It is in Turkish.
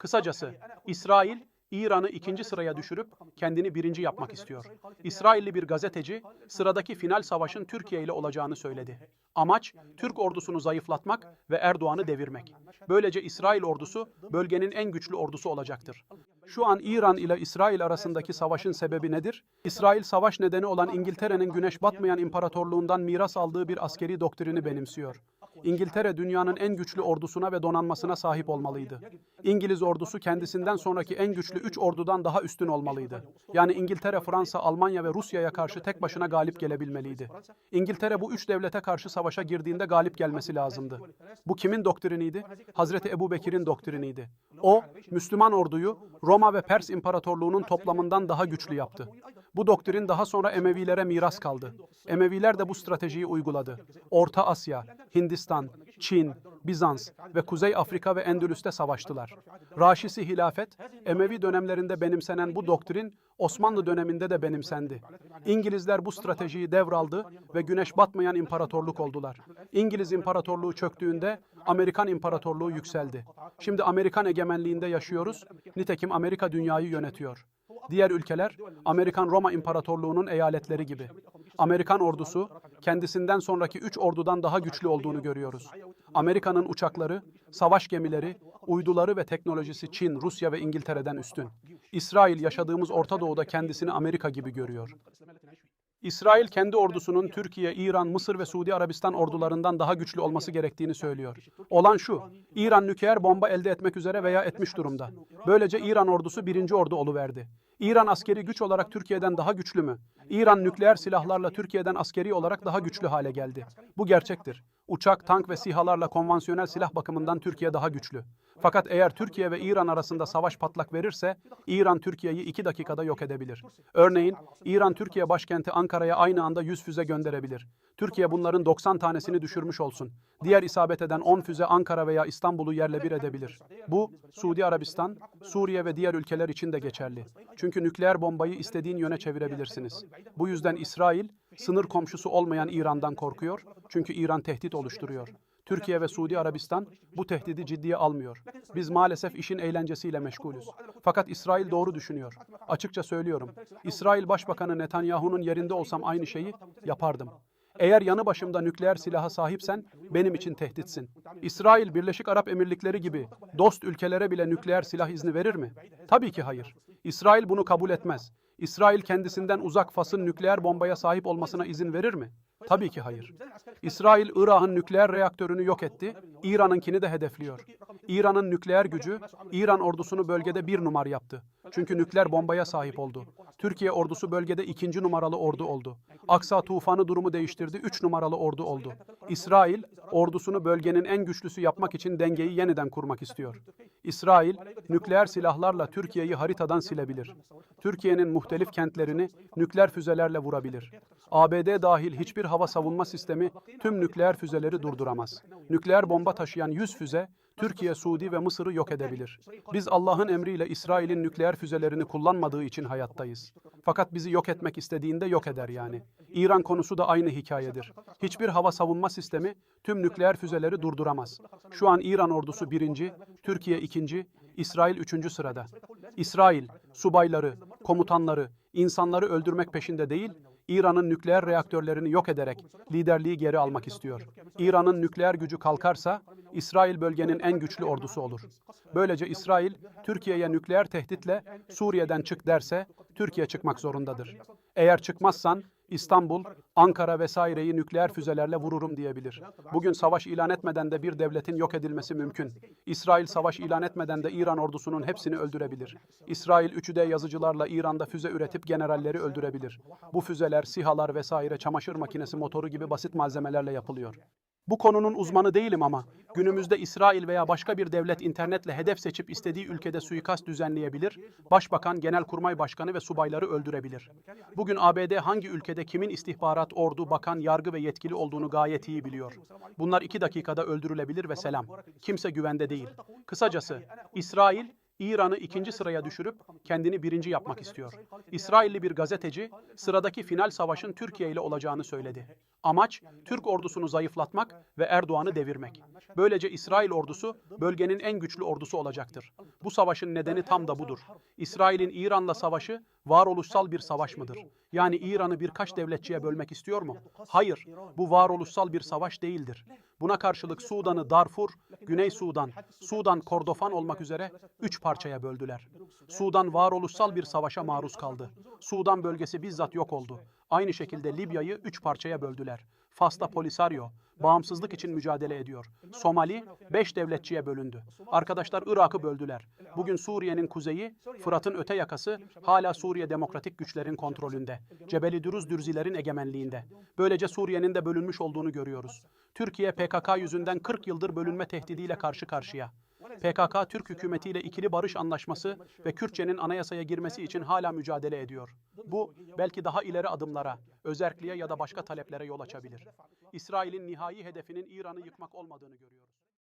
Kısacası İsrail İran'ı ikinci sıraya düşürüp kendini birinci yapmak istiyor. İsrailli bir gazeteci sıradaki final savaşın Türkiye ile olacağını söyledi. Amaç Türk ordusunu zayıflatmak ve Erdoğan'ı devirmek. Böylece İsrail ordusu bölgenin en güçlü ordusu olacaktır. Şu an İran ile İsrail arasındaki savaşın sebebi nedir? İsrail savaş nedeni olan İngiltere'nin güneş batmayan imparatorluğundan miras aldığı bir askeri doktrini benimsiyor. İngiltere dünyanın en güçlü ordusuna ve donanmasına sahip olmalıydı. İngiliz ordusu kendisinden sonraki en güçlü üç ordudan daha üstün olmalıydı. Yani İngiltere, Fransa, Almanya ve Rusya'ya karşı tek başına galip gelebilmeliydi. İngiltere bu üç devlete karşı savaşa girdiğinde galip gelmesi lazımdı. Bu kimin doktriniydi? Hazreti Ebu Bekir'in doktriniydi. O, Müslüman orduyu Roma ve Pers İmparatorluğu'nun toplamından daha güçlü yaptı. Bu doktrin daha sonra Emevilere miras kaldı. Emeviler de bu stratejiyi uyguladı. Orta Asya, Hindistan, Çin, Bizans ve Kuzey Afrika ve Endülüs'te savaştılar. Raşisi hilafet, Emevi dönemlerinde benimsenen bu doktrin Osmanlı döneminde de benimsendi. İngilizler bu stratejiyi devraldı ve güneş batmayan imparatorluk oldular. İngiliz İmparatorluğu çöktüğünde Amerikan İmparatorluğu yükseldi. Şimdi Amerikan egemenliğinde yaşıyoruz. Nitekim Amerika dünyayı yönetiyor. Diğer ülkeler Amerikan Roma İmparatorluğu'nun eyaletleri gibi. Amerikan ordusu kendisinden sonraki üç ordudan daha güçlü olduğunu görüyoruz. Amerika'nın uçakları, savaş gemileri, uyduları ve teknolojisi Çin, Rusya ve İngiltere'den üstün. İsrail yaşadığımız Orta Doğu'da kendisini Amerika gibi görüyor. İsrail kendi ordusunun Türkiye, İran, Mısır ve Suudi Arabistan ordularından daha güçlü olması gerektiğini söylüyor. Olan şu, İran nükleer bomba elde etmek üzere veya etmiş durumda. Böylece İran ordusu birinci ordu oluverdi. İran askeri güç olarak Türkiye'den daha güçlü mü? İran nükleer silahlarla Türkiye'den askeri olarak daha güçlü hale geldi. Bu gerçektir. Uçak, tank ve SİHA'larla konvansiyonel silah bakımından Türkiye daha güçlü. Fakat eğer Türkiye ve İran arasında savaş patlak verirse, İran Türkiye'yi iki dakikada yok edebilir. Örneğin, İran Türkiye başkenti Ankara'ya aynı anda 100 füze gönderebilir. Türkiye bunların 90 tanesini düşürmüş olsun. Diğer isabet eden 10 füze Ankara veya İstanbul'u yerle bir edebilir. Bu, Suudi Arabistan, Suriye ve diğer ülkeler için de geçerli. Çünkü nükleer bombayı istediğin yöne çevirebilirsiniz. Bu yüzden İsrail, sınır komşusu olmayan İran'dan korkuyor. Çünkü İran tehdit oluşturuyor. Türkiye ve Suudi Arabistan bu tehdidi ciddiye almıyor. Biz maalesef işin eğlencesiyle meşgulüz. Fakat İsrail doğru düşünüyor. Açıkça söylüyorum. İsrail Başbakanı Netanyahu'nun yerinde olsam aynı şeyi yapardım. Eğer yanı başımda nükleer silaha sahipsen benim için tehditsin. İsrail Birleşik Arap Emirlikleri gibi dost ülkelere bile nükleer silah izni verir mi? Tabii ki hayır. İsrail bunu kabul etmez. İsrail kendisinden uzak Fas'ın nükleer bombaya sahip olmasına izin verir mi? Tabii ki hayır. İsrail Irak'ın nükleer reaktörünü yok etti, İran'ınkini de hedefliyor. İran'ın nükleer gücü, İran ordusunu bölgede bir numar yaptı. Çünkü nükleer bombaya sahip oldu. Türkiye ordusu bölgede ikinci numaralı ordu oldu. Aksa tufanı durumu değiştirdi, üç numaralı ordu oldu. İsrail, ordusunu bölgenin en güçlüsü yapmak için dengeyi yeniden kurmak istiyor. İsrail, nükleer silahlarla Türkiye'yi haritadan silebilir. Türkiye'nin muhtelif kentlerini nükleer füzelerle vurabilir. ABD dahil hiçbir hava savunma sistemi tüm nükleer füzeleri durduramaz. Nükleer bomba taşıyan 100 füze Türkiye, Suudi ve Mısır'ı yok edebilir. Biz Allah'ın emriyle İsrail'in nükleer füzelerini kullanmadığı için hayattayız. Fakat bizi yok etmek istediğinde yok eder yani. İran konusu da aynı hikayedir. Hiçbir hava savunma sistemi tüm nükleer füzeleri durduramaz. Şu an İran ordusu birinci, Türkiye ikinci, İsrail üçüncü sırada. İsrail, subayları, komutanları, insanları öldürmek peşinde değil, İran'ın nükleer reaktörlerini yok ederek liderliği geri almak istiyor. İran'ın nükleer gücü kalkarsa İsrail bölgenin en güçlü ordusu olur. Böylece İsrail Türkiye'ye nükleer tehditle Suriye'den çık derse Türkiye çıkmak zorundadır. Eğer çıkmazsan İstanbul, Ankara vesaireyi nükleer füzelerle vururum diyebilir. Bugün savaş ilan etmeden de bir devletin yok edilmesi mümkün. İsrail savaş ilan etmeden de İran ordusunun hepsini öldürebilir. İsrail 3D yazıcılarla İran'da füze üretip generalleri öldürebilir. Bu füzeler, sihalar vesaire çamaşır makinesi motoru gibi basit malzemelerle yapılıyor. Bu konunun uzmanı değilim ama günümüzde İsrail veya başka bir devlet internetle hedef seçip istediği ülkede suikast düzenleyebilir, başbakan, genelkurmay başkanı ve subayları öldürebilir. Bugün ABD hangi ülkede kimin istihbarat, ordu, bakan, yargı ve yetkili olduğunu gayet iyi biliyor. Bunlar iki dakikada öldürülebilir ve selam. Kimse güvende değil. Kısacası İsrail İran'ı ikinci sıraya düşürüp kendini birinci yapmak istiyor. İsrailli bir gazeteci sıradaki final savaşın Türkiye ile olacağını söyledi. Amaç Türk ordusunu zayıflatmak ve Erdoğan'ı devirmek. Böylece İsrail ordusu bölgenin en güçlü ordusu olacaktır. Bu savaşın nedeni tam da budur. İsrail'in İran'la savaşı varoluşsal bir savaş mıdır? Yani İran'ı birkaç devletçiye bölmek istiyor mu? Hayır, bu varoluşsal bir savaş değildir. Buna karşılık Sudan'ı Darfur, Güney Sudan, Sudan Kordofan olmak üzere üç parçaya böldüler. Sudan varoluşsal bir savaşa maruz kaldı. Sudan bölgesi bizzat yok oldu. Aynı şekilde Libya'yı üç parçaya böldüler. Fas'ta Polisario, bağımsızlık için mücadele ediyor. Somali, beş devletçiye bölündü. Arkadaşlar Irak'ı böldüler. Bugün Suriye'nin kuzeyi, Fırat'ın öte yakası hala Suriye demokratik güçlerin kontrolünde. Cebeli Dürüz Dürzilerin egemenliğinde. Böylece Suriye'nin de bölünmüş olduğunu görüyoruz. Türkiye PKK yüzünden 40 yıldır bölünme tehdidiyle karşı karşıya. PKK Türk hükümetiyle ikili barış anlaşması ve Kürtçenin anayasaya girmesi için hala mücadele ediyor. Bu belki daha ileri adımlara, özerkliğe ya da başka taleplere yol açabilir. İsrail'in nihai hedefinin İran'ı yıkmak olmadığını görüyoruz.